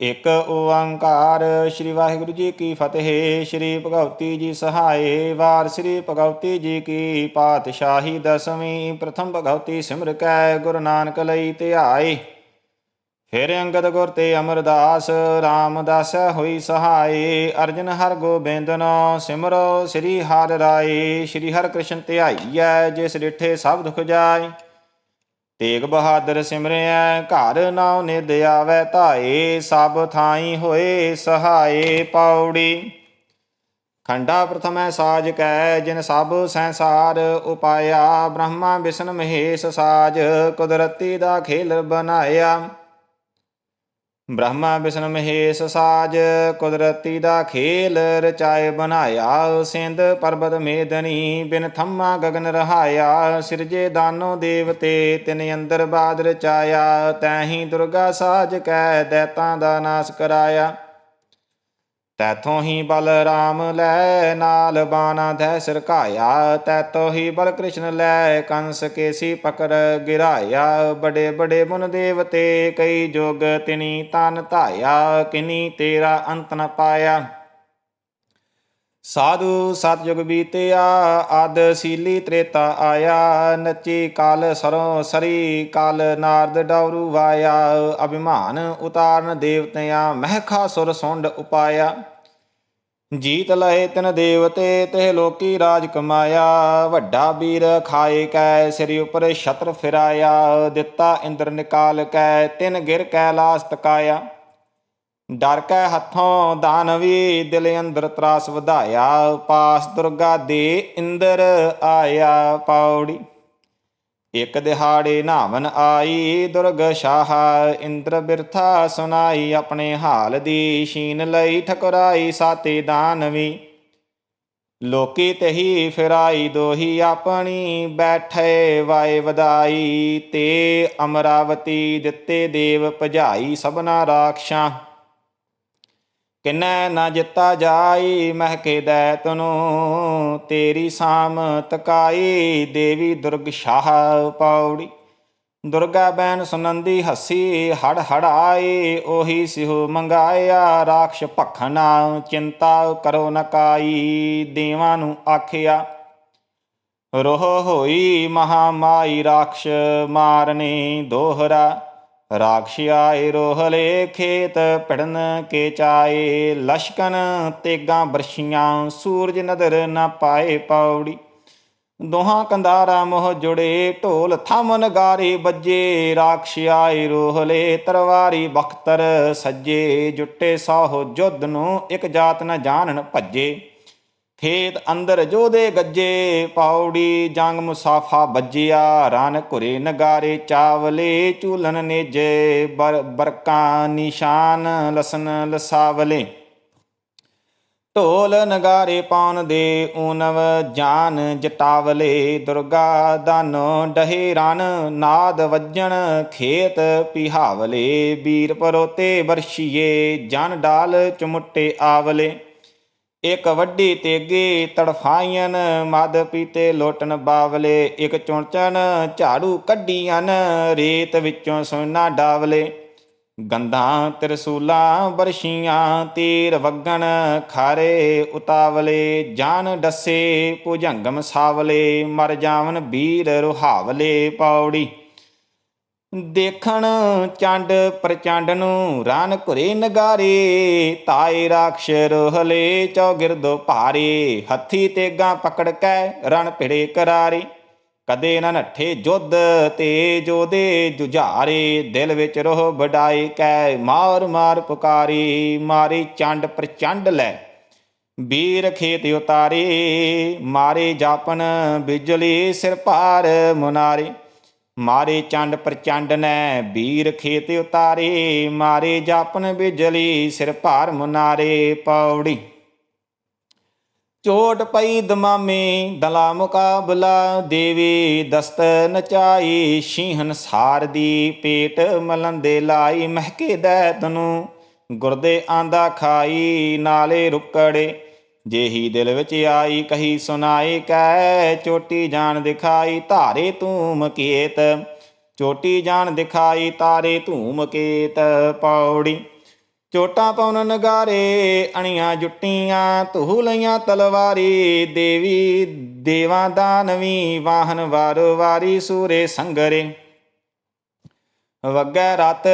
ਇਕ ਓੰਕਾਰ ਸ੍ਰੀ ਵਾਹਿਗੁਰੂ ਜੀ ਕੀ ਫਤਿਹ, ਸ੍ਰੀ ਭਗਵਤੀ ਜੀ ਸਹਾਏ, ਵਾਰ ਸ੍ਰੀ ਭਗਵਤੀ ਜੀ ਕੀ ਪਾਤਸ਼ਾਹੀ ਦਸਵੀਂ, ਪ੍ਰਥਮ ਭਗਵਤੀ ਸਿਮਰ ਕੈ ਗੁਰੂ ਨਾਨਕ ਲਈ ਧਿਆਏ। ਫਿਰ ਅੰਗਦ ਗੁਰ ਤੇ ਅਮਰਦਾਸ, ਰਾਮਦਾਸ ਹੋਈ ਸਹਾਏ, ਅਰਜਨ ਹਰ ਗੋਬਿੰਦਨੋ, ਸਿਮਰੋ ਸ੍ਰੀ ਹਰਿ ਰਾਏ, ਸ੍ਰੀ ਹਰਿ ਕ੍ਰਿਸ਼ਨ ਧਿਆਈਐ, ਜਿਸ ਡਿਠੇ ਸਭ ਦੁਖ ਜਾਏ। ਤੇਗ ਬਹਾਦਰ ਸਿਮਰਿਐ, ਘਰ ਨਾਉ ਨਿਦ ਆਵੈ ਧਾਏ, ਸਭ ਥਾਈ ਹੋਏ ਸਹਾਏ ਪਾਉੜੀ ਖੰਡਾ ਪ੍ਰਥਮੈ ਸਾਜ ਕੈ, ਜਿਨ ਸਭ ਸੰਸਾਰ ਉਪਾਇਆ, ਬ੍ਰਹਮਾ ਵਿਸ਼ਨ ਮਹੇਸ਼ ਸਾਜ, ਕੁਦਰਤੀ ਦਾ ਖੇਲ ਬਨਾਇਆ ਬ੍ਰਹਮਾ ਵਿਸ਼ਨ ਮਹੇਸ਼ ਸਾਜ, ਕੁਦਰਤੀ ਦਾ ਖੇਲ ਰਚਾਏ ਬਣਾਇਆ, ਸਿੰਧ ਪਰਬਤ ਮੇਦਨੀ ਬਿਨ ਥੰਮਾ ਗਗਨ ਰਹਾਇਆ, ਸਿਰਜੇ ਦਾਨੋ ਦੇਵਤੇ ਤਿਨ ਅੰਦਰ ਬਾਦ ਰਚਾਇਆ, ਤੈਹੀ ਦੁਰਗਾ ਸਾਜ ਕੈ ਦੈਤਾਂ ਦਾ ਨਾਸ ਕਰਾਇਆ। ਤੈਥੋਂ ਹੀ ਬਲ ਲੈ ਨਾਲ ਬਾਣਾ ਧੈ ਸਰਕਾਇਆ, ਤੈਥੋਂ ਹੀ ਬਲ ਕ੍ਰਿਸ਼ਨ ਲੈ ਕੰਸ ਕੇਸੀ ਪਕੜ ਗਿਰਾਇਆ। ਬੜੇ ਬੜੇ ਮੁਨ ਦੇਵਤੇ ਕਈ ਜੋਗ ਤਿਨੀ ਤਨ ਧਾਇਆ, ਕਿਨੀ ਤੇਰਾ ਅੰਤ ਨ ਪਾਇਆ। ਸਾਧੂ ਸਤਜੁਗ ਬੀਤਿਆ ਆਦ ਸੀਲੀ ਤ੍ਰੇਤਾ ਆਇਆ, ਨੱਚੀ ਕਾਲ ਸਰੋਂ ਸਰੀ ਕਾਲ ਨਾਰਦ ਡੌਰੂ ਵਾਇਆ, ਅਭਿਮਾਨ ਉਤਾਰਨ ਦੇਵਤਿਆਂ ਮਹਿਖਾ ਸੁਰ ਸੁੰਡ ਉਪਾਇਆ। ਜੀਤ ਲਏ ਤਿਨ ਦੇਵਤੇ ਤੇ ਲੋਕੀ ਰਾਜ ਕਮਾਇਆ। ਵੱਡਾ ਵੀਰ ਖਾਏ ਕੈ, ਸਿਰ ਉਪਰ ਛਤਰ ਫਿਰਾਇਆ। ਦਿੱਤਾ ਇੰਦਰ ਨਿਕਾਲ ਕੈ, ਤਿਨ ਗਿਰ ਕੈਲਾਸ ਤਕਾਇਆ। ਡਰ ਕੈ ਹੱਥੋਂ ਦਾਨਵੀ ਦਿਲ ਅੰਦਰ ਤਰਾਸ ਵਧਾਇਆ ਪਾਸ ਦੁਰਗਾ ਦੇ ਇੰਦਰ ਆਇਆ ਪੌੜੀ। ਇਕ ਦਿਹਾੜੇ ਨਾਵਨ ਆਈ, ਦੁਰਗ ਸ਼ਾਹ ਇੰਦਰ ਬਿਰਥਾ ਸੁਨਾਈ ਆਪਣੇ ਹਾਲ ਦੀ ਸ਼ੀਨ ਲਈ ਠਕਰਾਈ, ਸਾਤੇ ਦਾਨਵੀ ਲੋਕੀ ਤਹੀ ਫਿਰਾਈ, ਦੋਹੀ ਆਪਣੀ ਬੈਠੇ ਵਾਏ ਵਧਾਈ, ਤੇ ਅਮਰਾਵਤੀ ਦਿੱਤੇ ਦੇਵ ਭਜਾਈ, ਸਭਨਾ ਰਾਖਸ਼ਾਂ। ਕਿਨੈ ਨਾ ਜਿੱਤਾ ਜਾਈ ਮਹਿਕੇ ਦੈ ਤਨੂ, ਤੇਰੀ ਸਾਮ ਤਕਾਈ, ਦੇਵੀ ਦੁਰਗ ਸ਼ਾਹ ਪੌੜੀ। ਦੁਰਗਾ ਬੈਨ ਸੁਨੰਦੀ ਹੱਸੀ, ਹੜ ਹੜਾਈ, ਉਹੀ ਸਿਹੁ ਮੰਗਾਇਆ, ਰਾਖਸ਼ ਭਖਣਾ ਚਿੰਤਾ ਕਰੋ ਨਕਾਈ ਦੇਵਾਂ ਨੂੰ ਆਖਿਆ, ਰੋਹ ਹੋਈ ਮਹਾ ਮਾਈ ਰਾਖਸ਼ ਮਾਰਨੇ ਦੋਹਰਾ। ਰਾਖਸ਼ ਆਏ ਰੋਹਲੇ ਖੇਤ ਪਿੜਨ ਕੇ ਚਾਏ ਲਸ਼ਕਨ ਤੇਗਾਂ ਬਰਸ਼ੀਆਂ, ਸੂਰਜ ਨਦਰ ਨਾ ਪਾਏ ਪੌੜੀ। ਦੋਹਾਂ ਕੰਧਾਰਾ ਮੋਹ ਜੁੜੇ, ਢੋਲ ਥਮ ਨਗਾਰੇ ਵੱਜੇ। ਰਾਖਸ਼ ਆਏ ਰੋਹਲੇ ਤਰਵਾਰੀ ਬਖਤਰ ਸੱਜੇ। ਜੁੱਟੇ ਸਾਹੋ ਜੁੱਧ ਨੂੰ ਇੱਕ ਜਾਤ ਨਾ ਜਾਣਨ ਭੱਜੇ। ਖੇਤ ਅੰਦਰ ਜੋਦੇ ਗੱਜੇ, ਪੌੜੀ ਜੰਗ ਮੁਸਾਫਾ ਬੱਜਿਆ ਰਨ ਘੁਰੇ ਨਗਾਰੇ, ਚਾਵਲੇ ਝੂਲਨ ਨੇਜੇ ਬਰਕਾਂ ਨਿਸ਼ਾਨ ਲਸਨ ਲਸਾਵਲੇ। ਢੋਲ ਨਗਾਰੇ ਪਾਉਣ ਦੇ ਊਨਵ ਜਾਨ ਜਟਾਵਲੇ, ਦੁਰਗਾ ਦਨ ਡਹੇ ਰਨ ਨਾਦ ਵੱਜਣ ਖੇਤ ਪਿਹਾਵਲੇ ਵੀਰ ਪਰੋਤੇ ਵਰਸ਼ੀਏ, ਜਨ ਡਾਲ ਚੁਮੁੱਟੇ ਆਵਲੇ। ਇੱਕ ਵੱਡੀ ਤੇਗੀ ਤੜਫਾਈਆਂ ਮਦ ਪੀਤੇ ਲੋਟਨ ਬਾਵਲੇ, ਇੱਕ ਚੁਣਚਣ ਝਾੜੂ ਕੱਢੀਆਂ ਰੇਤ ਵਿੱਚੋਂ ਸੋਨਾ ਡਾਵਲੇ। ਗੰਧਾਂ ਤਿਰਸੂਲਾਂ ਬਰਸ਼ੀਆਂ, ਤੀਰ ਵਗਣ ਖਾਰੇ ਉਤਾਵਲੇ, ਜਾਨ ਡੱਸੇ ਭੁਜੰਗਮ ਸਾਵਲੇ, ਮਰ ਜਾਵਨ ਵੀਰ ਰੁਹਾਵਲੇ ਪੌੜੀ। ਦੇਖਣ ਚੰਡ ਪ੍ਰਚੰਡ ਨੂੰ ਰਨ ਘੁਰੇ ਨਗਾਰੇ, ਤਾਏ ਰਾਖਸ਼ ਰੋਹਲੇ ਚੌਗਿਰਦੋ ਭਾਰੇ, ਹੱਥੀ ਤੇਗਾ ਪਕੜ ਕੈ ਰਣ ਭਿੜੇ ਕਰਾਰੇ। ਕਦੇ ਨਾ ਨੱਠੇ ਜੁੱਧ ਤੇ ਜੋਦੇ ਜੁਝਾਰੇ, ਦਿਲ ਵਿੱਚ ਰੋਹ ਵਡਾਏ ਕੈ ਮਾਰ ਮਾਰ ਪੁਕਾਰੀ, ਮਾਰੇ ਚੰਡ ਪ੍ਰਚੰਡ ਲੈ। ਵੀਰ ਖੇਤ ਉਤਾਰੇ, ਮਾਰੇ ਜਾਪਨ ਬਿਜਲੀ ਸਿਰ ਭਾਰ ਮੁਨਾਰੇ। ਮਾਰੇ ਚੰਡ ਪ੍ਰਚੰਡ ਨੇ ਵੀਰ ਖੇਤ ਉਤਾਰੇ, ਮਾਰੇ ਜਾਪਨ ਬਿਜਲੀ, ਸਿਰ ਭਾਰ ਮੁਨਾਰੇ ਪੌੜੀ। ਚੋਟ ਪਈ ਦਮਾਮੇ, ਦਲਾ ਮੁਕਾਬਲਾ ਦੇਵੀ, ਦਸਤ ਨਚਾਈ ਸ਼ੀਹਨ ਸਾਰ ਦੀ ਪੇਟ ਮਲੰਦੇ ਲਾਈ, ਮਹਿਕੇ ਦੈ ਤਨੂੰ ਗੁਰਦੇ ਆਂਦਾ ਖਾਈ, ਨਾਲੇ ਰੁਕੜੇ ਜੇਹੀ ਦਿਲ ਵਿੱਚ ਆਈ ਕਹੀ ਸੁਨਾਈ ਕੈ ਚੋਟੀ ਜਾਣ ਦਿਖਾਈ ਧਾਰੇ ਧੂਮ ਕੇਤ। ਚੋਟੀ ਜਾਣ ਦਿਖਾਈ ਤਾਰੇ ਧੂਮ ਕੇਤ ਪੌੜੀ। ਚੋਟਾਂ ਪਾਉਣ ਨਗਾਰੇ, ਅਣੀਆਂ ਜੁੱਟੀਆਂ ਧੂ ਲਈਆਂ ਤਲਵਾਰੀ। ਦੇਵੀ ਦੇਵਾਂ ਦਾਨਵੀ ਵਾਹਨ ਵਾਰ ਵਾਰੀ ਸੂਰੇ ਸੰਗਰੇ। ਵਗੈ ਰਤ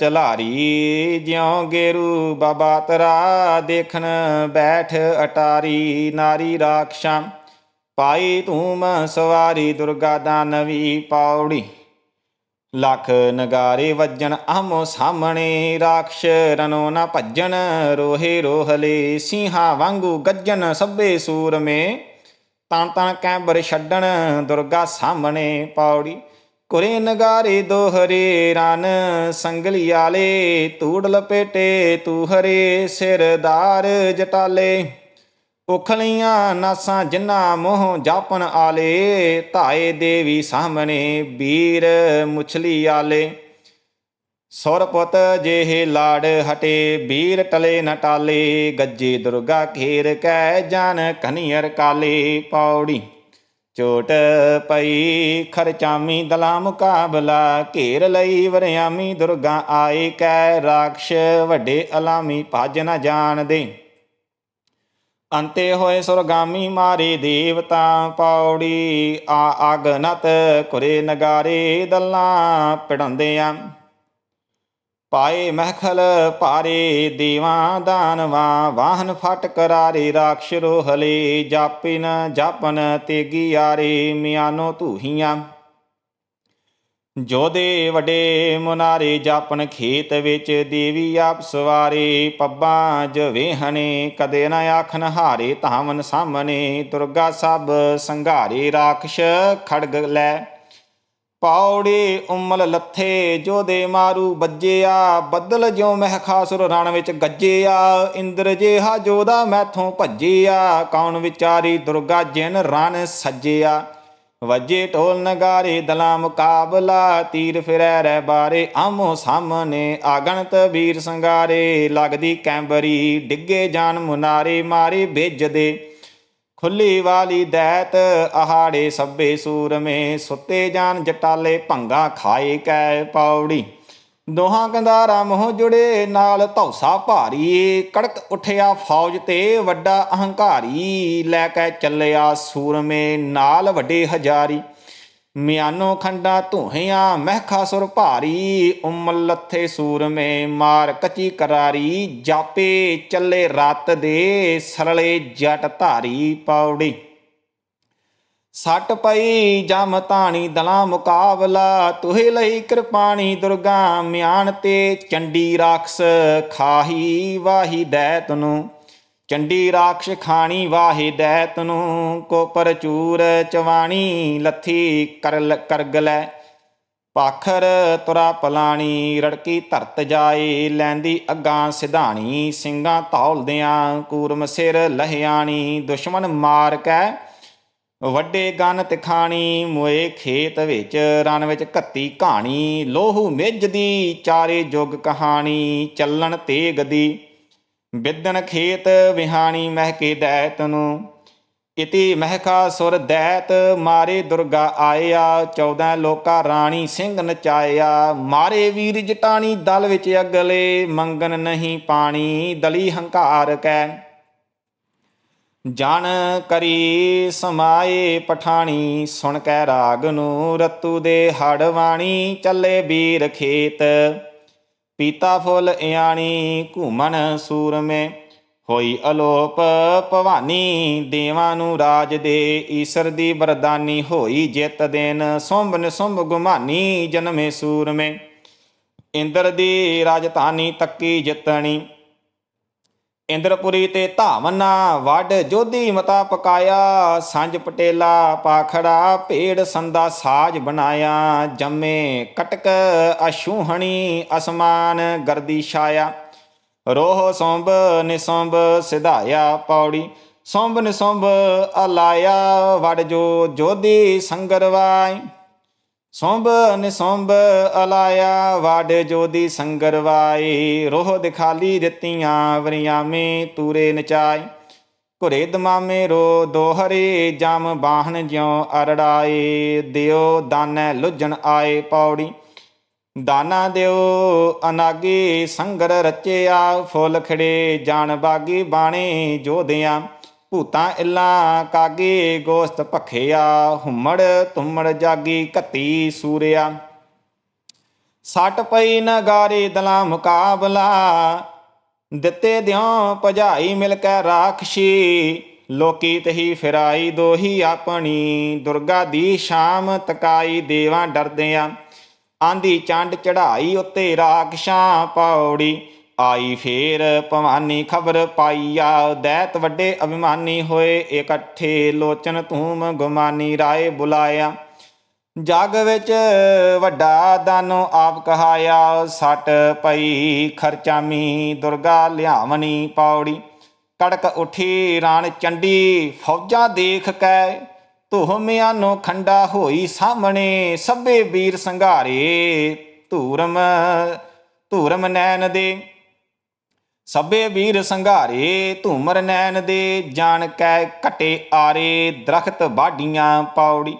ਚਲਾਰੀ ਜਿਉ ਗੇਰੂ ਬਾਬਾ ਤਰਾ, ਦੇਖਣ ਬੈਠ ਅਟਾਰੀ, ਨਾਰੀ ਰਾਖਸ਼ਾਂ। ਪਾਈ ਧੂਮ ਸਵਾਰੀ, ਦੁਰਗਾ ਦਾਨਵੀ ਪਾਉੜੀ ਲੱਖ ਨਗਾਰੇ ਵੱਜਣ ਆਮੋ ਸਾਹਮਣੇ ਰਾਖਸ਼, ਰਨੋ ਨਾ ਭੱਜਣ, ਰੋਹੇ ਰੋਹਲੇ ਸਿੰਘਾਂ ਵਾਂਗੂ ਗੱਜਣ, ਸੱਭੇ ਸੂਰ ਮੇ ਤਾਂ ਤਾਂ ਕੈਂਬਰ ਛੱਡਣ, ਦੁਰਗਾ ਸਾਹਮਣੇ ਪਾਉੜੀ ਕੁਰੇ ਨਗਾਰੇ ਦੋਹਰੇ ਰਨ ਸੰਗਲੀ ਆਲੇ ਤੂੜ ਲਪੇਟੇ ਤੂ ਹਰੇ ਸਿਰਦਾਰ ਜਟਾਲੇ। ਉਖਲੀਆਂ ਨਾਸਾਂ ਜਿਨ੍ਹਾਂ ਮੋਹ ਜਾਪਨ ਆਲੇ, ਧਾਏ ਦੇਵੀ ਸਾਹਮਣੇ ਵੀਰ ਮੁਛਲੀ ਆਲੇ। ਸੁਰਪੁੱਤ ਜਿਹੇ ਲਾੜ ਹਟੇ ਵੀਰ ਟਲੇ ਨਟਾਲੇ ਗੱਜੇ ਦੁਰਗਾ ਖੇਰ ਕੈ ਜਾਨ ਕਨਿਅਰ ਕਾਲੇ ਪੌੜੀ। ਚੋਟ ਪਈ ਖਰਚਾਮੀ ਦਲਾ ਮੁਕਾਬਲਾ, ਘੇਰ ਲਈ ਵਰਿਆਮੀ ਦੁਰਗਾ ਆਏ ਕੈ ਰਾਖਸ਼ ਵੱਡੇ ਅਲਾਮੀ ਭਜ ਨ ਜਾਣਦੇ ਅੰਤੇ ਹੋਏ ਸੁਰਗਾਮੀ ਮਾਰੇ ਦੇਵਤਾ ਪੌੜੀ, ਆ ਅਗਨਤ ਕੁਰੇ ਨਗਾਰੇ ਦਲਾਂ ਪੜਾਉਂਦੇ ਆ ਪਾਏ ਮਹਿਖਲ ਪਾਰੇ, ਦੇਵਾਂ ਦਾਨਵਾਂ, ਵਾਹਨ ਫਟ ਕਰਾਰੇ, ਰਾਖਸ਼ ਰੋਹਲੇ ਜਾਪਿਨ ਜਾਪਨ ਤੇਗੀ ਯਾਰੇ ਮਿਆਨੋ ਧੂਹੀਆਂ। ਜੋਦੇ ਵਡੇ ਮੁਨਾਰੇ, ਜਾਪਨ ਖੇਤ ਵਿੱਚ ਦੇਵੀ ਆਪ ਸਵਾਰੇ, ਪੱਬਾਂ ਜਵੇਹਣੇ ਕਦੇ ਨਾ ਆਖਨ ਹਾਰੇ, ਧਾਵਨ ਸਾਹਮਣੇ, ਦੁਰਗਾ ਸਭ ਸੰਘਾਰੇ, ਰਾਖਸ਼ ਖੜਗ ਲੈ। ਪੌੜੇ ਉਮਲ ਲੱਥੇ ਜੋ ਦੇ ਮਾਰੂ ਬੱਜਿਆ, ਬੱਦਲ ਜਿਉ ਮਹਿਖਾਸੁਰ ਰਣ ਵਿੱਚ ਗੱਜਿਆ, ਇੰਦਰ ਜਿਹਾ ਜੋਦਾ ਮੈਥੋਂ ਭੱਜਿਆ, ਕੌਣ ਵਿਚਾਰੀ ਦੁਰਗਾ ਜਿਨ ਰਣ ਸੱਜਿਆ। ਵਜੇ ਢੋਲ ਨਗਾਰੇ, ਦਲਾ ਮੁਕਾਬਲਾ, ਤੀਰ ਫਿਰੈ ਰਹਿ ਬਾਰੇ, ਆਮੋ ਸਾਹਮਣੇ ਆਗਣਤ ਵੀਰ ਸੰਗਾਰੇ, ਲੱਗਦੀ ਕੈਂਬਰੀ, ਡਿੱਗੇ ਜਾਨ ਮੁਨਾਰੇ, ਮਾਰੇ ਭੇਜਦੇ ਖੁੱਲੀ ਵਾਲੀ ਦੈਤ ਆਹਾੜੇ ਸੱਬੇ ਸੂਰਮੇ, ਸੁੱਤੇ ਜਾਨ ਜਟਾਲੇ, ਭੰਗਾ ਖਾਏ ਕੈ ਪੌੜੀ। ਦੋਹਾਂ ਕੰਧਾਰਾ ਮੋਹ ਜੁੜੇ, ਨਾਲ ਧੌਸਾ ਭਾਰੀ। ਕੜਕ ਉਠਿਆ ਫੌਜ ਤੇ, ਵੱਡਾ ਅਹੰਕਾਰੀ। ਲੈ ਕੇ ਚੱਲਿਆ ਸੂਰਮੇ, ਨਾਲ ਵੱਡੇ ਹਜ਼ਾਰੀ। ਮਿਆਨੋ ਖੰਡਾ ਧੂਹਿਆਂ, ਮਹਿਖਾ ਸੁਰ ਭਾਰੀ, ਉਮਲ ਲੱਥੇ ਸੂਰਮੇ ਮਾਰ ਕਚੀ ਕਰਾਰੀ, ਜਾਪੇ ਚੱਲੇ ਰਤ ਦੇ ਸਰਲੇ ਜਟ ਧਾਰੀ ਪੌੜੀ। ਸੱਟ ਪਈ ਜਮ ਤਾਣੀ ਦਲਾ ਮੁਕਾਬਲਾ, ਤੁਹੇ ਲਈ ਕਿਰਪਾਣੀ ਦੁਰਗਾ, ਮਿਆਨ ਤੇ ਚੰਡੀ ਰਾਖਸ, ਖਾਹੀ ਵਾਹੀ ਦੈ ਨੂੰ ਚੰਡੀ ਰਾਖਸ਼ ਖਾਣੀ ਵਾਹੀ ਦੈਤ ਨੂੰ, ਕੋਪਰ ਚੂਰ ਚਵਾਣੀ, ਲੱਥੀ ਕਰਲ ਕਰਗਲੈ ਪਾਖਰ ਤੁਰਾ ਪਲਾਣੀ, ਰੜਕੀ ਧਰਤ ਜਾਏ, ਲੈਂਦੀ ਅੱਗਾਂ ਸਿਧਾਣੀ, ਸਿੰਘਾਂ ਧੌਲਦਿਆਂ ਕੂਰਮ ਸਿਰ ਲਹਿਆਣੀ ਦੁਸ਼ਮਣ ਮਾਰ ਕੈ। ਵੱਡੇ ਗਨ ਤਿਖਾਣੀ, ਮੋਏ ਖੇਤ ਵਿੱਚ, ਰਣ ਵਿੱਚ ਕੱਤੀ ਕਹਾਣੀ ਲੋਹੂ ਮਿੱਝ ਦੀ ਚਾਰੇ ਜੁਗ ਕਹਾਣੀ, ਚੱਲਣ ਤੇਗ ਦੀ। ਬਿਦਨ ਖੇਤ ਵਿਹਾਣੀ ਮਹਿਕੇ ਦੈਤ ਨੂੰ, ਇਤੀ ਮਹਿਕਾ ਸੁਰ ਦੈਤ ਮਾਰੇ ਦੁਰਗਾ ਆਇਆ 14 ਲੋਕਾ ਰਾਣੀ ਸਿੰਘ ਨਚਾਇਆ, ਮਾਰੇ ਵੀਰ ਜਟਾਣੀ ਦਲ ਵਿੱਚ ਅਗਲੇ, ਮੰਗਨ ਨਹੀਂ ਪਾਣੀ, ਦਲੀ ਹੰਕਾਰ ਕੈ। ਜਾਣ ਕਰੀ ਸਮਾਏ ਪਠਾਣੀ, ਸੁਣ ਕੈ ਰਾਗ ਨੂੰ, ਰਤੂ ਦੇ ਹੜਵਾਣੀ ਚੱਲੇ ਵੀਰ ਖੇਤ। ਪੀਤਾ ਫੁੱਲ ਇਆਣੀ ਘੂਮਣ ਸੂਰਮੇ, ਹੋਈ ਅਲੋਪ ਭਵਾਨੀ, ਦੇਵਾਂ ਨੂੰ ਰਾਜ ਦੇ ਈਸ਼ਰ ਦੀ ਬਰਦਾਨੀ ਹੋਈ ਜਿੱਤ ਦੇਨ ਸੁੰਭ ਨਿਸੁੰਭ ਗੁਮਾਨੀ, ਜਨਮੇ ਸੂਰਮੇ। ਇੰਦਰ ਦੀ ਰਾਜਧਾਨੀ ਤੱਕੀ ਜਿਤਣੀ ਇੰਦਰਪੁਰੀ ਤੇ ਧਾਵਨਾ ਵੱਡ ਜੋਧੀ ਮਤਾ ਪਕਾਇਆ ਸੰਜ ਪਟੇਲਾ ਪਾਖੜਾ, ਭੇੜ ਸੰਦਾ ਸਾਜ ਬਣਾਇਆ, ਜੰਮੇ ਕਟਕ ਅਸ਼ੂਹਣੀ ਅਸਮਾਨ ਗਰਦੀ ਛਾਇਆ। ਰੋਹ ਸੌਂਬ ਨਿਸੰਭ ਸਿਧਾਇਆ ਪੌੜੀ, ਸੌਂਬ ਨਿਸੰਭ ਅਲਾਇਆ ਵੜ ਜੋ ਜੋਧੀ ਸੰਗਰਵਾਈ। ਸੌਂਬ ਨਿਸੰਭ ਅਲਾਇਆ ਵਾਡ ਜੋਦੀ ਸੰਗਰਵਾਈ ਰੋਹ ਦਿਖਾਲੀ ਦਿੱਤੀਆਂ ਵਰਿਆਮੇ ਤੂਰੇ ਨਚਾਈ। ਘੁਰੇ ਦਮਾਮੇ ਰੋ ਦੋਹਰੇ, ਜਮ ਬਾਹਣ ਜਿਉ ਅਰੜਾਏ ਦਿਓ ਦਾਨੈ ਲੁੱਜਣ ਆਏ ਪੌੜੀ। ਦਾਨਾ ਦਿਓ ਅਨਾਗੀ, ਸੰਗਰ ਰਚਿਆ। ਫੁੱਲ ਖੜੇ ਜਾਣ ਬਾਗੀ ਬਾਣੇ ਜੋਧਿਆਂ। ਭੂਤਾਂ ਇਲਾ ਕਾਗੇ ਗੋਸਤ ਭਖਿਆ, ਹੁਮੜ ਤੁਮੜ ਜਾਗੀ ਕੱਤੀ ਸੂਰਿਆ। ਸੱਟ ਪਈ ਨਗਾਰੇ ਦਲਾ ਮੁਕਾਬਲਾ, ਦਿੱਤੇ ਦਿਓ ਭਜਾਈ ਮਿਲ ਕੇ ਰਾਖਸ਼ੀ। ਲੋਕੀ ਤਹੀ ਫਿਰਾਈ ਦੋਹੀ ਆਪਣੀ, ਦੁਰਗਾ ਦੀ ਸ਼ਾਮ ਤਕਾਈ ਦੇਵਾਂ ਡਰਦਿਆਂ। ਆਂਦੀ ਚੰਡ ਚੜਾਈ ਉੱਤੇ ਰਾਖਸ਼ਾਂ ਪੌੜੀ ਆਈ ਫੇਰ ਭਵਾਨੀ ਖਬਰ ਪਾਈਆ, ਦੈਤ ਵੱਡੇ ਅਭਿਮਾਨੀ ਹੋਏ, ਇਕੱਠੇ ਲੋਚਨ ਧੂਮ ਗੁਮਾਨੀ ਰਾਏ ਬੁਲਾਇਆ। ਜਗ ਵਿੱਚ ਵੱਡਾ ਦਾਨੋ ਆਪ ਕਹਾਇਆ, ਸੱਟ ਪਈ ਖਰਚਾਮੀ, ਦੁਰਗਾ ਲਿਆਵਣੀ ਪੌੜੀ। ਕੜਕ ਉਠੀ, ਰਾਣ ਚੰਡੀ, ਫੌਜਾਂ ਦੇਖ ਕੇ ਧੂਮਿਆਂ ਨੂੰ ਖੰਡਾ ਹੋਈ ਸਾਹਮਣੇ ਸਭੇ ਵੀਰ ਸੰਘਾਰੇ ਧੂਰਮ ਧੂਰਮ ਨੈਣ ਦੇ। ਸਭੇ ਵੀਰ ਸੰਘਾਰੇ ਧੂਮਰ ਨੈਣ ਦੇ, ਜਾਣ ਕੈ ਘਟੇ ਆਰੇ, ਦਰਖਤ ਬਾਡੀਆਂ ਪੌੜੀ।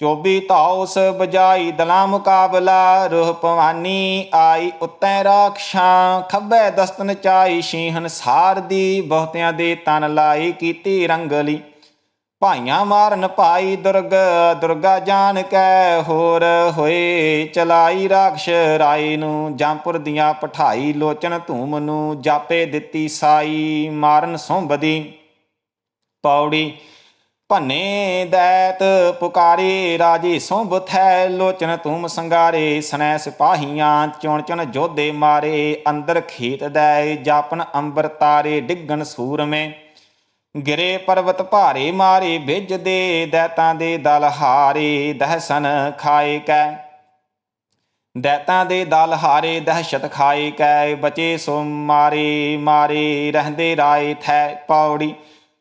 ਚੋਬੀ ਧੌਸ ਬਜਾਈ ਦਲਾ ਮੁਕਾਬਲਾ ਰੂਹ ਭਵਾਨੀ, ਆਈ ਉੱਤੈ ਰਾਖਸ਼ਾਂ, ਖੱਬੇ ਦਸਤਨ ਚਾਈ ਸ਼ੀਹਨ ਸਾਰ ਦੀ ਬਹੁਤਿਆਂ ਦੇ ਤਨ ਲਾਈ, ਕੀਤੀ ਰੰਗਲੀ। ਭਾਈਆਂ ਮਾਰਨ ਭਾਈ ਦੁਰਗ, ਦੁਰਗਾ ਜਾਣ ਕੈ ਹੋਰ ਹੋਏ। ਚਲਾਈ ਰਾਖਸ਼ ਰਾਈ ਨੂੰ ਜੰਪੁਰ ਦੀਆਂ ਪਠਾਈ ਲੋਚਨ ਧੂਮ ਨੂੰ ਜਾਪੇ ਦਿੱਤੀ ਸਾਈ। ਮਾਰਨ ਸੁੰਬਦੀ ਪੌੜੀ ਭੰਨੇ ਦੈਤ ਪੁਕਾਰੇ, ਰਾਜੇ ਸੋਭ ਥੈ ਲੋਚਨ ਧੂਮ ਸੰਗਾਰੇ। ਸਨੈ ਸਿਪਾਹੀਆਂ ਚੁਣ ਚੁਣ ਜੋਧੇ ਮਾਰੇ, ਅੰਦਰ ਖੇਤ ਦੈ ਜਾਪਨ ਅੰਬਰ ਤਾਰੇ, ਡਿੱਗਣ ਸੂਰਮੇ। ਗਿਰੇ ਪਰਵਤ ਭਾਰੇ ਮਾਰੇ ਭਿੱਜ ਦੇ ਦੈਤਾਂ ਦੇ ਦਲ ਹਾਰੇ, ਦਹਸਨ ਖਾਏ ਕੈ। ਦੈਤਾਂ ਦੇ ਦਲ ਹਾਰੇ, ਦਹਿਸ਼ਤ ਖਾਏ ਕੈ। ਬਚੇ ਸੋ ਮਾਰੇ ਮਾਰੇ ਰਹਿੰਦੇ ਰਾਏ ਥੈ ਪੌੜੀ।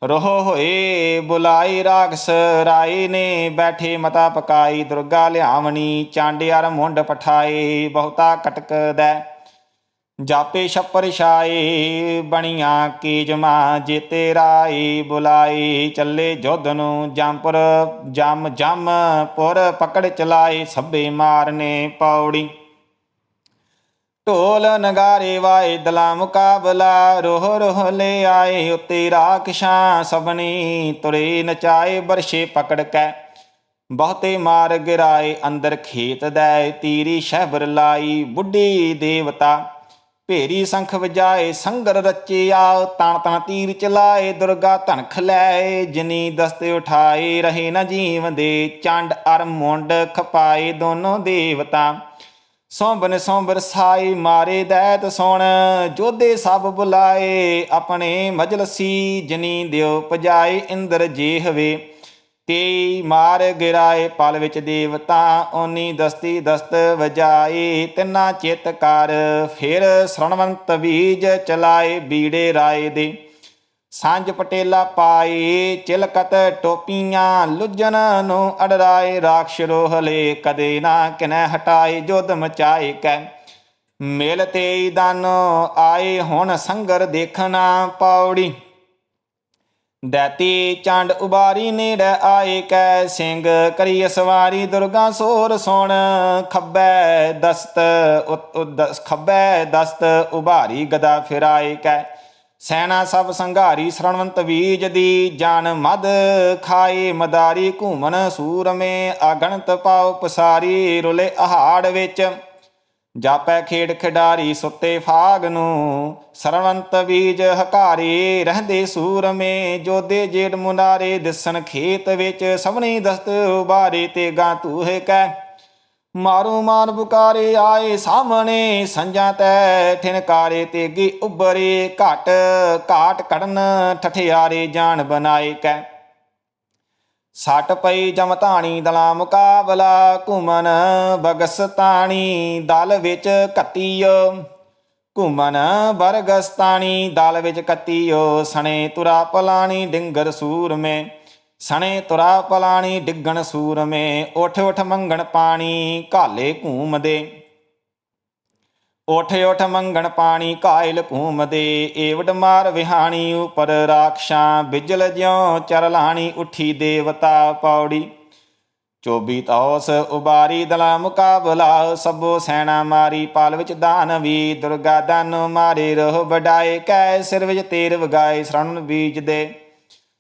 ਰੋਹ ਹੋਏ ਬੁਲਾਈ ਰਾਖਸ ਰਾਏ ਨੇ, ਬੈਠੇ ਮਤਾ ਪਕਾਈ ਦੁਰਗਾ ਲਿਆਵਣੀ, ਚਾਂਡਿਆਰ ਮੁੰਡ ਪਠਾਏ, ਬਹੁਤਾ ਕਟਕ ਕਟਕਦੈ ਜਾਪੇ ਛੱਪਰ ਛਾਏ ਬਣੀਆਂ ਕੀਜਮਾ ਜੇਤੇ ਰਾਏ ਬੁਲਾਈ ਚੱਲੇ ਜੁੱਧ ਨੂੰ ਜੰਪੁਰ ਜਮ ਜਮ ਪੁਰ ਪਕੜ ਚਲਾਏ, ਸਭੇ ਮਾਰਨੇ ਪੌੜੀ। ਢੋਲ ਨਗਾਰੇ ਵਾਏ, ਦਲਾ ਮੁਕਾਬਲਾ ਰੋਹ ਰੋਹ ਲੈ ਆਏ, ਉਤੇ ਰਾਖਸ਼ਾਂ ਸਭਨੀ ਤੁਰੇ ਨਚਾਏ ਬਰਸ਼ੇ ਪਕੜ ਕੇ। ਬਹੁਤੇ ਮਾਰ ਗਿਰਾਏ ਅੰਦਰ ਖੇਤ ਦੇ, ਤੀਰੀ ਸ਼ਹਿਬਰ ਲਾਈ, ਬੁੱਢੀ ਦੇਵਤਾ। ਭੇਰੀ ਸੰਖ ਵਜਾਏ, ਸੰਗਰ ਰਚਿਆ ਤਣ ਤਣ ਤੀਰ ਚਲਾਏ, ਦੁਰਗਾ ਧਨਖ ਲੈ, ਜਿਨੀ ਦਸਤੇ ਉਠਾਏ, ਰਹੇ ਨਾ ਜੀਵ ਦੇ ਚੰਡ ਅਰ ਮੁੰਡ ਖਪਾਏ ਦੋਨੋਂ ਦੇਵਤਾ। ਸੌਂਬਨ ਸੋਂਬਰ ਸਾਈ ਮਾਰੇ ਦੈਤ ਸੁਣ, ਜੋਧੇ ਸਭ ਬੁਲਾਏ, ਆਪਣੇ ਮਜਲਸੀ ਜਨੀ ਦਿਓ ਪਜਾਏ ਇੰਦਰ ਜੇਹਵੇ ਤੇਈ ਮਾਰ ਗਿਰਾਏ ਪਲ ਵਿੱਚ ਦੇਵਤਾ ਓਨੀ ਦਸਤੀ ਦਸਤ ਵਜਾਏ ਤਿੰਨਾ ਚਿਤ ਕਰ ਫਿਰ ਸਰਣਵੰਤ ਬੀਜ ਚਲਾਏ ਬੀੜੇ ਰਾਏ ਦੇ। ਸਾਂਝ ਪਟੇਲਾ ਪਾਏ ਚਿਲਕਤ ਟੋਪੀਆਂ ਲੁੱਜਣ ਨੂੰ ਅੜਰਾਏ, ਰਾਖਸ਼ ਰੋਹਲੇ ਕਦੇ ਨਾ ਕਿਨੈ ਹਟਾਏ, ਜੋਧ ਮਚਾਏ ਕੈ। ਮੇਲ ਤੇਈ ਦਾਨ ਆਏ ਹੁਣ ਸੰਗਰ ਦੇਖਣਾ ਪੌੜੀ। ਦੈਤੀ ਚੰਡ ਉਬਾਰੀ ਨੇੜੇ ਆਏ ਕੈ ਸਿੰਘ ਕਰੀ ਸਵਾਰੀ ਦੁਰਗਾ ਸੋਰ ਸੁਣ। ਖੱਬੈ ਦਸਤ ਉ- ਦਸਤ ਉਬਾਰੀ ਗਦਾ ਫਿਰਾਏ ਕੈ। ਸੈਨਾ ਸਭ ਸੰਘਾਰੀ ਸਰਣਵੰਤ ਬੀਜ ਦੀ ਜਾਨ ਮਦ ਖਾਏ। ਮਦਾਰੀ ਘੂਮਣ ਸੂਰਮੇ ਅਗਣਤ ਪਾਉ ਪਸਾਰੀ ਰੁਲੇ ਅਹਾੜ ਵਿੱਚ। ਜਾਪੈ ਖੇਡ ਖਿਡਾਰੀ ਸੁੱਤੇ ਫਾਗ ਨੂੰ, ਸਰਵੰਤ ਬੀਜ ਹਕਾਰੇ ਰਹਿੰਦੇ ਸੂਰਮੇ ਜੋਦੇ ਜੇਡ ਮੁਨਾਰੇ ਦਿਸਣ ਖੇਤ ਵਿੱਚ ਸਭਨੀ ਦਸਤ ਉਬਾਰੇ ਤੇ ਗਾਂ ਤੂਹੇ ਕੈ ਮਾਰੂ ਮਾਰ ਬੁਕਾਰੇ ਆਏ ਸਾਹਮਣੇ ਸੰਜਾਂ ਤੈ ਠਿਨਕਾਰੇ ਤੇ ਉਬਰੇ ਘਟ, ਘਾਟ ਕੜਨ ਠਠਿਆਰੇ ਜਾਣ ਬਣਾਏ ਕੈ ਸੱਟ ਪਈ ਜਮਤਾਣੀ ਦਲਾ ਮੁਕਾਬਲਾ ਘੁਮਨ ਬਗਸਤਾਣੀ ਦਲ ਵਿੱਚ ਕੱਤੀਓ ਘੁਮਨ ਬਰਗਸਤਾਣੀ ਦਲ ਵਿੱਚ ਕੱਤੀਓ ਸਣੇ ਤੁਰਾ ਪਲਾਣੀ ਡਿੰਗਰ ਸੂਰਮੇ, ਸਣੇ ਤੁਰਾ ਪਲਾਣੀ ਡਿੱਗਣ ਸੂਰਮੇ ਉਠ ਉਠ ਮੰਗਣ ਪਾਣੀ ਘਾਲੇ ਘੂਮਦੇ। ਉਠ ਉਠ ਮੰਗਣ ਪਾਣੀ ਕਾਇਲ ਘੂਮਦੇ ਏਵਡ ਮਾਰ ਵਿਹਾਣੀ ਉਪਰ ਰਾਖਸ਼ਾਂ, ਬਿਜਲ ਜਿਉ ਚਰਲਾਣੀ ਉਠੀ ਦੇਵਤਾ ਪੌੜੀ। ਚੋਬੀ ਤੌਸ ਉਬਾਰੀ ਦਲਾ ਮੁਕਾਬਲਾ, ਸਭੋ ਸੈਣਾ ਮਾਰੀ, ਪਾਲ ਵਿੱਚ ਦਾਨਵੀ ਦੁਰਗਾ ਦਾਨੋ ਮਾਰੇ ਰੋਹ ਵਡਾਏ, ਕੈ ਸਿਰ ਵਿੱਚ ਤੇਰ ਵਗਾਏ ਸ਼ਰਨ ਬੀਜ ਦੇ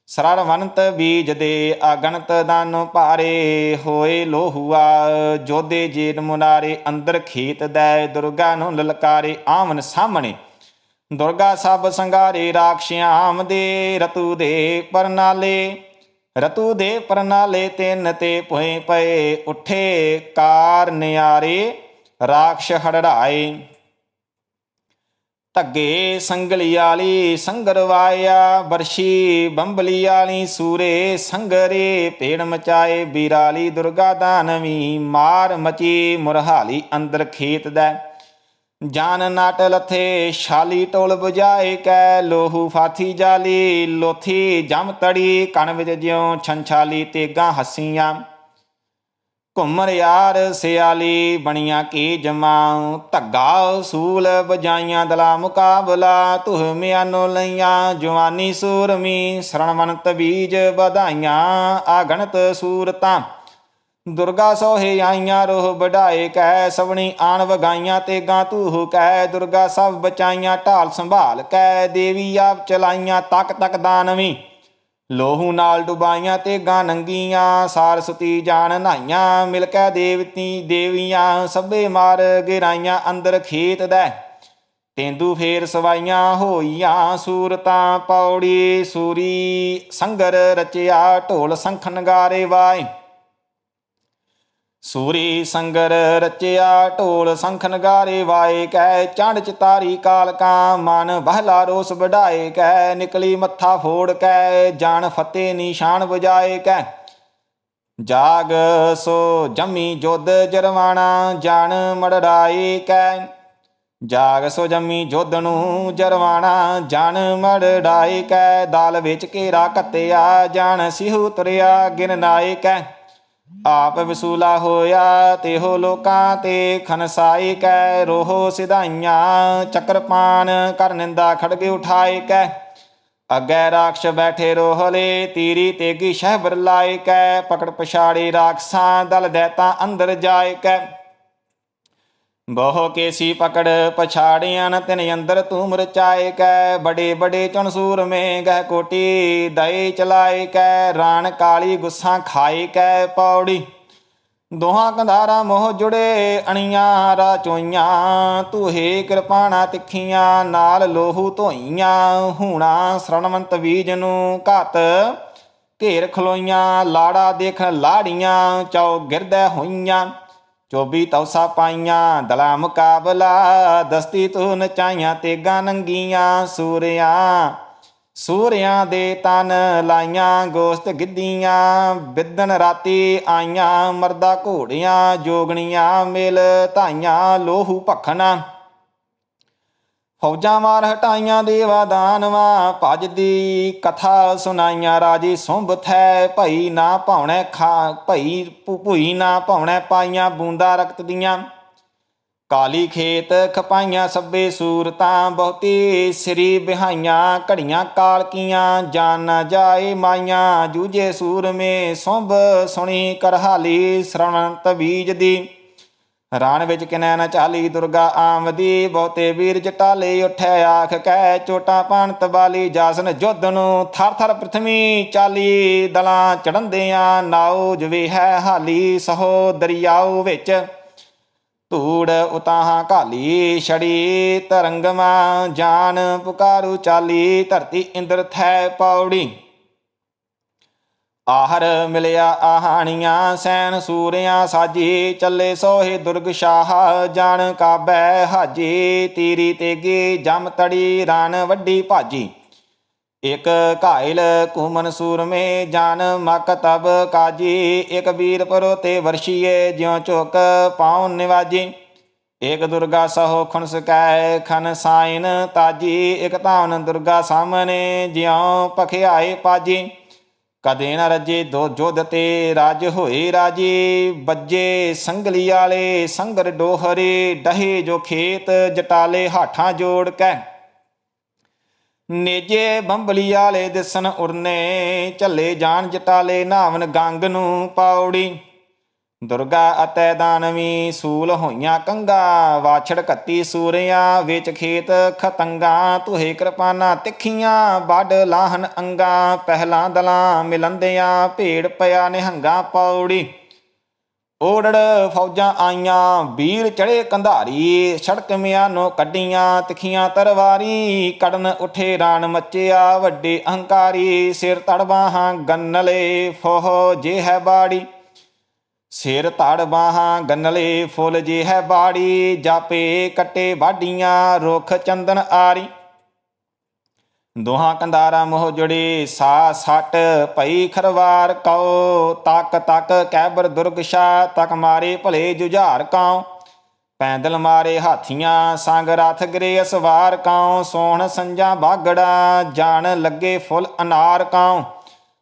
ਸਰਵੰਤ ਬੀਜ ਦੇ ਅਗਣਤ ਦਾਨੋ ਭਾਰੇ ਹੋਏ ਲੋਹੁਆ ਜੋਦੇ ਜੇਨ ਮੁਨਾਰੇ ਅੰਦਰ ਖੇਤ ਦੈ, ਦੁਰਗਾ ਨੂੰ ਲਲਕਾਰੇ ਆਮਨ ਸਾਹਮਣੇ। ਦੁਰਗਾ ਸਭ ਸੰਗਾਰੇ ਰਾਖਸ਼ਿਆਮ ਦੇ ਰਤੂ ਦੇ ਪਰਨਾਲੇ। ਰਤੂ ਦੇ ਪਰਨਾਲੇ ਤਿੰਨ ਤੇ ਭੋਏ ਪਏ, ਉੱਠੇ ਕਾਰ ਨਿਆਰੇ, ਰਾਖਸ਼ ਹੜੜਾਏ। ਧੱਗੇ ਸੰਗਲੀ ਵਾਲੀ ਸੰਗਰ ਬਰਸ਼ੀ ਬੰਬਲੀ ਵਾਲੀ ਸੂਰੇ ਸੰਗਰੇ, ਪੇੜ ਮਚਾਏ ਬੀਰਾਲੀ ਦੁਰਗਾ ਦਾਨਵੀ ਮਾਰ ਮਚੀ ਮੁਰਹਾਲੀ ਅੰਦਰ ਖੇਤ ਦਾ। ਜਾਨ ਨਾਟ ਲਥੇ ਸ਼ਾਲੀ ਟੋਲ ਬੁਝਾਏ ਕੈ ਲੋਹੂ ਫਾਥੀ ਜਾਲੀ, ਲੋਥੀ ਜਮ ਤੜੀ ਕਣ ਵਿੱਚ ਜਿਉ ਛੰਛਾਲੀ ਤੇਗਾ ਹੱਸੀਆਂ। ਘੁੰਮਰ ਯਾਰ ਸਿਆਲੀ ਬਣੀਆਂ ਕੀ ਜਮਾਉ? ਧੱਗਾ ਸੂਲ ਬਜਾਈਆਂ ਦਲਾ ਮੁਕਾਬਲਾ, ਤੁਹ ਮਿਆਨੋ ਲਈਆਂ ਜਵਾਨੀ ਸੂਰਮੀ, ਸਰਣਵੰਤ ਬੀਜ ਵਧਾਈਆਂ ਆਗਣਤ ਸੂਰਤਾਂ। ਦੁਰਗਾ ਸੋਹੇ ਆਈਆਂ, ਰੋਹ ਵਢਾਏ ਕੈ ਸਵਣੀ ਆਣ ਵਗਾਈਆਂ ਤੇ ਗਾਂ ਤੂਹ ਕੈ ਦੁਰਗਾ ਸਭ ਬਚਾਈਆਂ, ਢਾਲ ਸੰਭਾਲ ਕੈ ਦੇਵੀ ਆਪ ਚਲਾਈਆਂ, ਤਕ ਤਕ ਦਾਨਵੀ। ਲੋਹੂ ਨਾਲ ਡੁਬਾਈਆਂ ਤੇ ਗਾਂ ਨੰਗੀਆਂ ਸਾਰਸਤੀ ਜਾਣ ਨਹਾਈਆਂ ਮਿਲ ਕੈ ਦੇਵਤੀ ਦੇਵੀਆਂ, ਸਭੇ ਮਾਰ ਗਿਰਾਈਆਂ ਅੰਦਰ ਖੇਤ ਦੈ। ਤੇਂਦੂ ਫੇਰ ਸਵਾਈਆਂ ਹੋਈਆਂ, ਸੂਰਤਾਂ ਪੌੜੀ ਸੂਰੀ, ਸੰਗਰ ਰਚਿਆ, ਢੋਲ ਸੰਖ ਨਗਾਰੇ ਵਾਏ। ਸੂਰੀ ਸੰਗਰ ਰਚਿਆ ਢੋਲ ਸੰਖ ਨਗਾਰੇ ਵਾਏ, ਕਹਿ ਚੰਡ ਚਤਾਰੀ ਕਾਲ ਕਾ, ਮਨ ਬਹਲਾ ਰੋਸ ਵਢਾਏ ਕੈ ਨਿਕਲੀ ਮੱਥਾ ਫੋੜ, ਕਹਿ ਜਾਣ ਫਤੇ ਨਿਸ਼ਾਨ ਵਜਾਏ ਕੈ ਜਾਗ ਸੋ ਜਮੀ ਜੁਦ ਜਰਵਾਣਾ, ਜਾਣ ਮੜੜਾਏ ਕੈ ਜਾਗ ਸੋ ਜਮੀ ਜੁਦ ਨੂੰ ਜਰਵਾਣਾ, ਜਾਣ ਮੜੜਾਏ ਕੈ ਦਾਲ ਵਿੱਚ ਘੇਰਾ ਕੱਤਿਆ ਜਾਣ ਸਿਹੂ ਤੁਰਿਆ ਗਿਨ ਨਾਏ ਕੈ ਆਪ ਵਸੂਲਾ ਹੋਇਆ ਤੇਹੋ ਲੋਕਾਂ ਤੇ ਖਨਸਾਈ ਕੈ ਰੋਹੋ ਸਿਧਾਈਆਂ ਚੱਕਰਪਾਨ ਕਰ ਨਿੰਦਾ ਖੜਗੇ ਉਠਾਏ ਕੈ ਅੱਗੇ ਰਾਖਸ਼ ਬੈਠੇ ਰੋਹਲੇ ਤੀਰੀ ਤੇਗੀ ਸ਼ਹਿਬਰ ਲਾਏ ਕੈ ਪਕੜ ਪਛਾੜੀ ਰਾਖਸਾਂ, ਦਲ ਦੇਤਾ ਅੰਦਰ ਜਾਏ ਕੈ ਬਹੁ ਕੇਸੀ ਪਕੜ ਪਛਾੜੀਆਂ ਨ ਤਿਨ ਅੰਦਰ ਤੂੰ ਰਚਾਏ ਕੈ, ਬੜੇ ਬੜੇ ਚੁਣਸੂਰ ਮੇ ਗਹਿ ਕੋਟੀ, ਦਏ ਚਲਾਏ ਕੈ, ਰਾਣ ਕਾਲੀ ਗੁੱਸਾ ਖਾਏ ਕੈ ਪੌੜੀ। ਦੋਹਾਂ ਕੰਧਾਰਾ ਮੋਹ ਜੁੜੇ, ਅਣੀਆਂ ਰਾ ਚੋਈਆਂ। ਤੂਹੇ ਕਿਰਪਾਣਾ ਤਿੱਖੀਆਂ, ਨਾਲ ਲੋਹੂ ਧੋਈਆਂ। ਹੂਣਾ ਸ਼ਰਣਵੰਤ ਬੀਜ ਨੂੰ ਘਤ ਘੇਰ ਖਲੋਈਆਂ, ਲਾੜਾ ਦੇਖ ਲਾੜੀਆਂ, ਚੌ ਗਿਰਦੈ ਹੋਈਆਂ। ਚੋਬੀ ਤੌਸਾ ਪਾਈਆਂ ਦਲਾ ਮੁਕਾਬਲਾ, ਦਸਤੀ ਤੂੰ ਨਚਾਈਆਂ ਤੇਗਾ ਨੰਗੀਆਂ, ਸੂਰਿਆਂ ਸੂਰਿਆਂ ਦੇ ਤਨ ਲਾਈਆਂ, ਗੋਸਤ ਗਿੱਧੀਆਂ ਬਿੱਦਨ ਰਾਤੀ ਆਈਆਂ, ਮਰਦਾ ਘੋੜੀਆਂ, ਜੋਗਣੀਆਂ, ਮਿਲ ਧਾਈਆਂ, ਲੋਹੂ ਭਖਣਾ। ਫੌਜਾਂ ਮਾਰ ਹਟਾਈਆਂ ਦੇਵਾ ਦਾਨਵਾ ਭਜਦੀ ਕਥਾ ਸੁਨਾਈਆਂ ਰਾਜੀ ਸੁੰਭ ਥੈ, ਭਈ ਨਾ ਭਾਉਣੈ ਖਾ, ਭਈ ਭੁਈ ਨਾ ਭਾਉਣੈ ਪਾਈਆਂ ਬੂੰਦਾ ਰਕਤ ਦੀਆਂ। ਕਾਲੀ ਖੇਤ ਖਪਾਈਆਂ ਸਭੇ ਸੂਰਤਾਂ, ਬਹੁਤੀ ਸ੍ਰੀ ਬਿਹਾਈਆਂ ਘੜੀਆਂ ਕਾਲਕੀਆਂ ਜਾਨ ਨਾ ਜਾਏ ਮਾਈਆਂ, ਜੂਝੇ ਸੂਰਮੇ ਸੁੰਭ ਸੁਣੀ ਕਰਹਾਲੀ ਸ਼ਰਣਤ ਬੀਜ ਦੀ ਰਾਣ ਵਿੱਚ ਕਿਨੈ ਨ ਚਾਲੀ, ਦੁਰਗਾ ਆਮਦੀ, ਬਹੁਤੇ ਵੀਰ ਜਟਾਲੇ, ਉਠੈ ਆਖ ਕੈ ਚੋਟਾ ਪਾਣ ਤਬਾਲੀ ਜਾਸਨ ਜੁੱਧ ਨੂੰ ਥਰ ਥਰ ਪ੍ਰਥਮੀ ਚਾਲੀ, ਦਲਾਂ ਚੜੰਦਿਆਂ ਨਾਉ ਜਵੇ ਹੈ ਹਾਲੀ, ਸਹੋ ਦਰਿਆਉ ਵਿੱਚ ਧੂੜ ਉਤਾਹਾਂ ਕਾਲੀ ਛੜੀ ਤਰੰਗਮਾ ਜਾਨ ਪੁਕਾਰੂ ਚਾਲੀ, ਧਰਤੀ ਇੰਦਰ ਥੈ ਪੌੜੀ। ਆਹਰ ਮਿਲਿਆ ਆਹਾਣੀਆਂ ਸੈਨ ਸੂਰਿਆਂ ਸਾਜੀ, ਚੱਲੇ ਸੋਹੇ ਦੁਰਗ ਸ਼ਾਹ, ਜਾਣ ਕਾਬੈ ਹਾਜੀ, ਤੀਰੀ ਤੇਗੀ, ਜਮ ਤੜੀ ਰਨ ਵੱਡੀ ਭਾਜੀ। ਇਕ ਘਾਇਲ ਕੁਮਨ ਸੂਰਮੇ, ਜਾਨ ਮਕ ਤਬ ਕਾਜੀ। ਇਕ ਵੀਰ ਪਰੋ ਤੇ ਵਰਸ਼ੀਏ, ਜਿਉ ਝੁਕ ਪਾਉ ਨਿਵਾਜੀ। ਇਕ ਦੁਰਗਾ ਸਹੋ ਖੁਨ ਸਕੈ ਖਨ ਸਾਇਨ ਤਾਜੀ। ਇਕ ਧਾਨ ਦੁਰਗਾ ਸਾਹਮਣੇ, ਜਿਉ ਪਖਿਆਏ ਪਾਜੀ। ਕਦੇ ਨਾ ਰੱਜੇ ਦੋ ਜੋਧ ਤੇ ਰਾਜ ਹੋਏ ਰਾਜੇ ਬੱਜੇ ਸੰਗਲੀ ਵਾਲੇ ਸੰਗਰ ਡੋਹਰੇ, ਡਹੇ ਜੋ ਖੇਤ ਜਟਾਲੇ ਹਾਠਾਂ ਜੋੜ ਕੈ। ਨੇਜੇ ਬੰਬਲੀ ਵਾਲੇ ਦਿਸਣ ਉਰਨੇ, ਝੱਲੇ ਜਾਣ ਜਟਾਲੇ ਨਾਵਨ ਗੰਗ ਨੂੰ ਪਾਉੜੀ। ਦੁਰਗਾ ਅਤੇ ਦਾਨਵੀ ਸੂਲ ਹੋਈਆਂ ਕੰਗਾ ਵਾਛੜ ਕੱਤੀ ਸੂਰਿਆਂ, ਵਿੱਚ ਖੇਤ ਖਤੰਗਾ ਤੁਹੇ ਕਿਰਪਾਨਾ, ਤਿੱਖੀਆਂ ਵੱਡ ਲਾਹਨ ਅੰਗਾ, ਪਹਿਲਾਂ ਦਲਾਂ ਮਿਲੰਦਿਆਂ, ਭੇੜ ਪਿਆ ਨਿਹੰਗਾ ਪੌੜੀ। ਓੜੜ ਫੌਜਾਂ ਆਈਆਂ, ਵੀਰ ਚੜੇ ਕੰਧਾਰੀ, ਸੜਕ ਮਿਆਨੋ ਕੱਢੀਆਂ ਤਿੱਖੀਆਂ ਤਰਵਾਰੀ, ਕੜਨ ਉਠੇ ਰਾਣ ਮੱਚਿਆ ਵੱਡੇ ਅਹੰਕਾਰੀ, ਸਿਰ ਤੜਬਾਹਾਂ ਗੰਨਲੇ ਫੋਹ ਜੇ ਹੈ ਬਾੜੀ। ਸਿਰ ਧੜ ਬਾਹਾਂ, ਗੰਨਲੇ ਫੁੱਲ ਜੇ ਹੈ ਬਾੜੀ, ਜਾਪੇ ਕੱਟੇ ਵਾਡੀਆਂ ਰੁੱਖ ਚੰਦਨ ਆਰੀ। ਦੋਹਾਂ ਕੰਧਾਰਾ ਮੋਹ ਜੁੜੇ ਸਾ ਸੱਟ ਭਈ ਖਰਵਾਰ ਕਉ ਤੱਕ ਤੱਕ ਕੈਬਰ ਦੁਰਗਸ਼ਾ ਤਕ ਮਾਰੇ ਭਲੇ ਜੁਝਾਰ ਕਾਉ। ਪੈਦਲ ਮਾਰੇ ਹਾਥੀਆਂ, ਸੰਗ ਰਥ ਗਰੇ ਅਸਵਾਰ ਕਾਉ। ਸੋਹਣ ਸੰਜਾ ਬਾਗੜਾ, ਜਾਣ ਲੱਗੇ ਫੁੱਲ ਅਨਾਰ ਕਾਉ।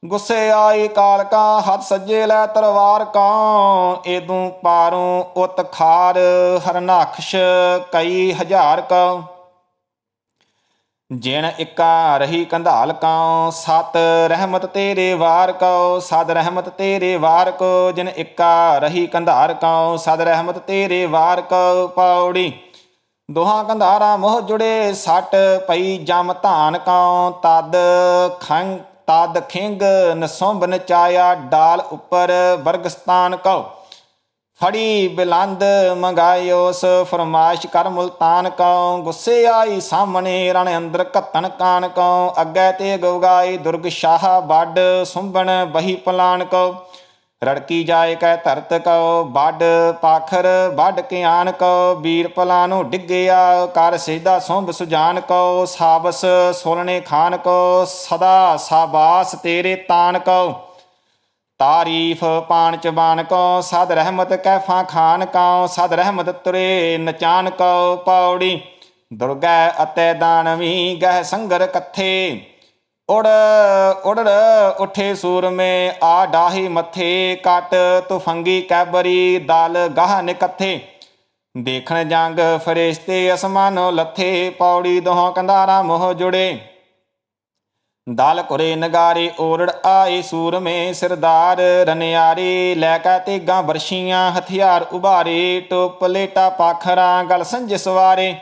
ਗੁੱਸੇ ਆਈ ਕਾਲਕਾ, ਹੱਥ ਸੱਜੇ ਲੈ ਤਰਵਾਰ ਕਾਉ? ਏਦੂ ਪਾਰੋਂ ਉਤ ਖਾਰ ਹਰਨਾਖਸ਼ ਕਈ ਹਜ਼ਾਰ ਕਾਉ? ਜਿਣ ਇੱਕਾ ਰਹੀ ਕੰਧਾਲ ਕਉ? ਸਤ ਰਹਿਮਤ ਤੇਰੇ ਵਾਰ ਕਉ? ਸਦ ਰਹਿਮਤ ਤੇਰੇ ਵਾਰ ਕੋ ਜਿਨ ਇੱਕਾ ਰਹੀ ਕੰਧਾਰ ਕਉ? ਸਦ ਰਹਿਮਤ ਤੇਰੇ ਵਾਰ ਕਉ? ਪੌੜੀ ਦੋਹਾਂ ਕੰਧਾਰਾ ਮੋਹ ਜੁੜੇ, ਸੱਟ ਪਈ ਜਮ ਧਾਨ ਕਉ? ਤਦ ਖੰ ਤਦ ਖਿੰਗ ਨਸੁੰਭ ਨਚਾਇਆ ਡਾਲ ਉੱਪਰ ਬਰਗਸਤਾਨ ਕਉ। ਫੜੀ ਬਿਲੰਦ ਮੰਗਾਇਓਸ ਫਰਮਾਇਸ਼ ਕਰ ਮੁਲਤਾਨ ਕਉ। ਗੁੱਸੇ ਆਈ ਸਾਹਮਣੇ, ਰਣ ਅੰਦਰ ਘੱਤਣ ਕਾਨ ਕਉ। ਅੱਗੇ ਤੇ ਗਉਗਾਈ ਦੁਰਗ ਸ਼ਾਹ ਵੱਡ ਸੁੰਬਣ ਬਹੀ ਪਲਾਨ ਕਉ। ਰੜਕੀ ਜਾਏ ਕੈ ਧਰਤ ਕਉ ਵੱਡ ਪਾਖਰ ਵੱਡ ਕਿਆਨ ਕਉ, ਵੀਰ ਪਲਾਨੋ ਡਿੱਗਿਆ ਕਰ ਸਿਧਾ ਸੁੰਭ ਸੁਜਾਨ ਕਉ, ਸਾਬਸ ਸੋਲਣੇ ਖਾਨ ਕਉ, ਸਦਾ ਸਾਬਾਸ ਤੇਰੇ ਤਾਨ ਕਉ। ਤਾਰੀਫ ਪਾਣ ਚਬਾਨ ਕੋ ਸਦ ਰਹਿਮਤ ਕੈਫਾ ਖਾਨ ਕਉ, ਸਦ ਰਹਿਮਤ ਤੁਰੇ ਨਚਾਨ ਕਉ, ਪੌੜੀ ਦੁਰਗੈ ਅਤੇ ਦਾਨਵੀ ਗਹਿ ਸੰਗਰ ਕਥੇ। ਉੜ, ਉੜੜ ਉਠੇ ਸੂਰਮੇ, ਆ ਡਾਹੀ ਮੱਥੇ, ਕਟ ਤੁਫੰਗੀ ਕੈਬਰੀ, ਦਲ ਗਾਹ ਨਿਕੱਥੇ। ਦੇਖਣ ਜੰਗ ਫਰਿਸ਼ਤੇ ਅਸਮਾਨੋਂ ਲੱਥੇ, ਪੌੜੀ ਦੋਹਾਂ ਕੰਧਾਰਾ ਮੋਹ ਜੁੜੇ। ਦਲ ਕੁਰੇ ਨਗਾਰੇ, ਓਰੜ ਆਏ ਸੂਰਮੇ, ਸਰਦਾਰ ਰਨਿਆਰੇ, ਲੈ ਕੇ ਤੇਗਾਂ ਬਰਸ਼ੀਆਂ, ਹਥਿਆਰ ਉਭਾਰੇ, ਟੋਪ ਲੇਟਾ ਪਾਖਰਾਂ, ਗਲ ਸੰਜ ਸਵਾਰੇ।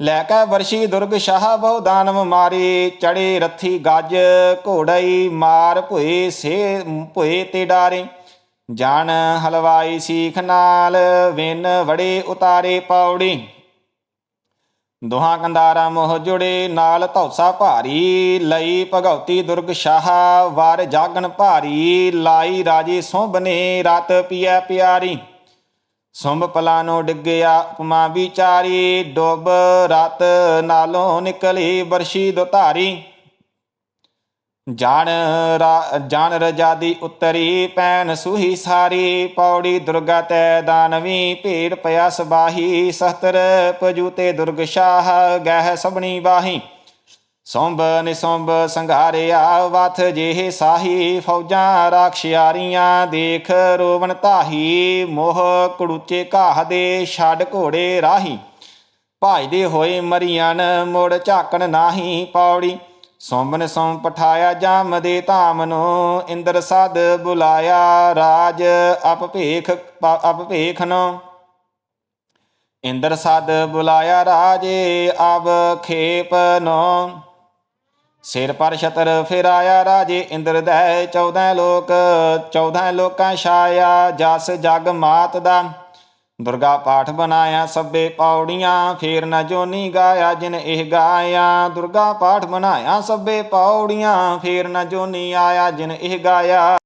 ਲੈ ਕੇ ਵਰਸ਼ੀ ਦੁਰਗ ਸ਼ਾਹ ਬਹੁ ਦਾਨਵ ਮਾਰੇ ਚੜੇ ਰੱਥੀ ਗੱਜ ਘੋੜਈ ਮਾਰ ਭੁਏ ਸੇ, ਭੁਏ ਤੇ ਡਾਰੇ। ਜਾਣ ਹਲਵਾਈ ਸੀਖ ਨਾਲ, ਵਿਨ ਵੜੇ ਉਤਾਰੇ ਪੌੜੀ। ਦੋਹਾਂ ਕੰਦਾਰਾ ਮੋਹ ਜੁੜੇ, ਨਾਲ ਧੌਸਾ ਭਾਰੀ, ਲਈ ਭਗਉਤੀ ਦੁਰਗ ਸ਼ਾਹ, ਵਾਰ ਜਾਗਣ ਭਾਰੀ, ਲਾਈ ਰਾਜੇ ਸੋਭਨੇ ਰਤ ਪੀਐ ਪਿਆਰੀ। ਸੁੰਭ ਪਲਾਨੋ ਡਿੱਗਿਆ, ਉਪਮਾ ਵਿਚਾਰੀ, ਡੋਬ ਰਤ ਨਾਲੋਂ ਨਿਕਲੀ ਬਰਸ਼ੀ ਦੁਧਾਰੀ ਜਾਣ ਰਾ- ਜਾਣ ਰਜਾਦੀ ਉਤਰੀ ਪੈਨ ਸੁਹੀ ਸਾਰੀ, ਪੌੜੀ ਦੁਰਗਾ ਤੈ ਦਾਨਵੀ, ਭੇੜ ਪਿਆ ਸਬਾਹੀ ਸਹਤਰ ਪਜੂਤੇ ਦੁਰਗ ਸ਼ਾਹ, ਗਹਿ ਸਭਣੀ ਬਾਹੀ ਸੋਂਬ ਨਿਸੋਂਬ ਸੰਘਾਰਿਆ ਵਥ ਜਿਹੇ ਸਾਹੀ, ਫੌਜਾਂ ਰਾਖਸ਼ਿਆਰੀਆਂ ਦੇਖ ਰੋਵਣ ਤਾਹੀ ਮੋਹ ਕੜੂਚੇ ਘਾਹ ਦੇ ਛੱਡ ਘੋੜੇ ਰਾਹੀ। ਭਾਜਦੇ ਹੋਏ ਮਰੀਆਂ ਮੁੜ ਝਾਕਣ ਨਾਹੀ ਪੌੜੀ। ਸੋਂਬਨ ਸੋਂ ਪਠਾਇਆ ਜਮ ਦੇ ਧਾਮ ਨੂੰ, ਇੰਦਰ ਸਦ ਬੁਲਾਇਆ ਰਾਜ ਅਪ ਭੇਖ, ਅਪ ਇੰਦਰ ਸਦ ਬੁਲਾਇਆ ਰਾਜੇ ਅਬ ਖੇਪ ਨੋ। ਸਿਰ ਪਰ ਛਤਰ ਫੇਰਾਇਆ ਰਾਜੇ ਇੰਦਰ ਦੈ 14 ਲੋਕ 14 ਲੋਕਾਂ ਛਾਇਆ, ਜਸ ਜਗ ਮਾਤ ਦਾ। ਦੁਰਗਾ ਪਾਠ ਬਣਾਇਆ ਸਭੇ ਪੌੜੀਆਂ, ਫੇਰ ਨਾ ਜੋਨੀ ਗਾਇਆ ਜਿਨ ਇਹ ਗਾਇਆ। ਦੁਰਗਾ ਪਾਠ ਬਣਾਇਆ ਸਭੇ ਪੌੜੀਆਂ, ਫੇਰ ਨਾ ਜੋਨੀ ਆਇਆ ਜਿਨ ਇਹ ਗਾਇਆ।